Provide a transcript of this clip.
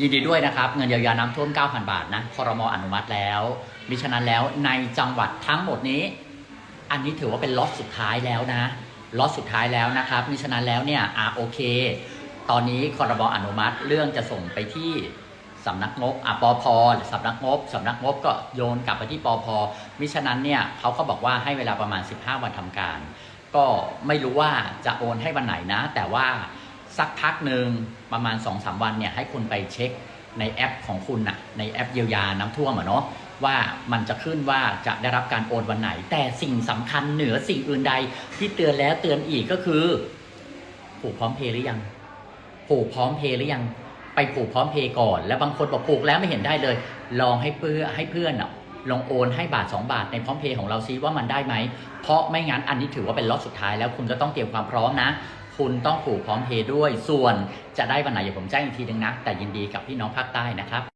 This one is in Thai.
ยินดีด้วยนะครับ เงินเยียวยาน้ำท่วม 9,000 บาทนะคอรมออนุมัติแล้วมิฉะนั้นแล้วในจังหวัดทั้งหมดนี้ อันนี้ถือว่าเป็นล็อตสุดท้ายแล้วนะล็อตสุดท้ายแล้วนะครับมิฉะนั้นแล้วเนี่ยอ่าโอเค ตอนนี้คอรมออนุมัติเรื่องจะส่งไปที่สำนักงบอะปพหรือสำนักงบสำนักงบก็โยนกลับไปที่ปพมิฉะนั้นเนี่ยเขาก็บอกว่าให้เวลาประมาณ 15 วันทำการ ก็ไม่รู้ว่าจะโอนให้วันไหนนะ แต่ว่า สักพักหนึ่งประมาณ2-3วันเนี่ยให้คุณไปเช็คในแอปของคุณนะในแอปเยียวยาน้ำท่วมอะเนาะว่ามันจะขึ้นว่าจะได้รับการโอนวันไหน แต่สิ่งสำคัญเหนือสิ่งอื่นใดที่เตือนแล้วเตือนอีกก็คือ ผูกพร้อมเพย์หรือยัง ผูกพร้อมเพย์หรือยัง ไปผูกพร้อมเพย์ก่อน แล้วบางคนบอกผูกแล้วไม่เห็นได้เลย ลองให้เพื่อให้เพื่อนอะลองโอนให้บาท 2 บาทในพร้อมเพย์ของเราซิว่ามันได้ไหม เพราะไม่งั้นอันนี้ถือว่าเป็นล็อตสุดท้ายแล้วคุณก็ต้องเตรียมความพร้อมนะ คุณต้องผูกพร้อมเพย์ด้วย ส่วนจะได้วันไหนอย่าผมแจ้งอีกทีนึงนะ แต่ยินดีกับพี่น้องภาคใต้นะครับ